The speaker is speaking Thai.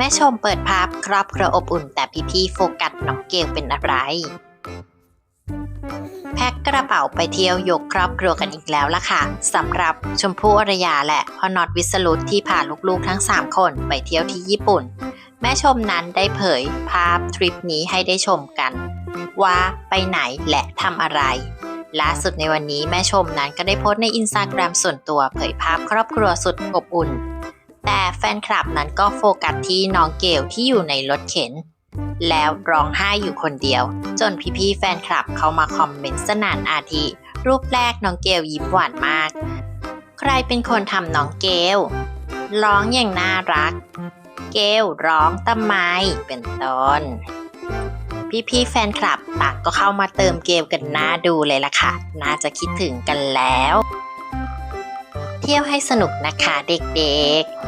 แม่ชมเปิดภาพครอบครัวอบอุ่น แต่พี่ๆโฟกัสน้องเกลเป็นอะไร แพ็คกระเป๋าไปเที่ยวยกครอบครัวกันอีกแล้วล่ะค่ะสำหรับชมพู่อรยาและพ่อนอตวิสรุตที่พาลูกๆทั้ง 3 คนไปเที่ยวที่ญี่ปุ่น แม่ชมนั้นได้เผยภาพทริปนี้ให้ได้ชมกัน ว่าไปไหนและทำอะไรล่าสุดในวันนี้แม่ชมนั้นก็ได้โพสต์ในอินสตาแกรมส่วนตัวเผยภาพครอบครัวสุดอบอุ่น แต่แฟนคลับนั้นก็โฟกัสที่น้องเกลที่อยู่ในรถเข็น แล้วร้องไห้อยู่คนเดียว จนพี่ๆแฟนคลับเข้ามาคอมเมนต์สนานอาทิ รูปแรกน้องเกลยิ้มหวานมาก ใครเป็นคนทำน้องเกลร้องอย่างน่ารัก เกลร้องทำไมเป็นต้นพี่ๆแฟนคลับต่างก็เข้ามาเติมเกมกันน่าดูเลยล่ะค่ะ น่าจะคิดถึงกันแล้ว เที่ยวให้สนุกนะคะเด็กๆ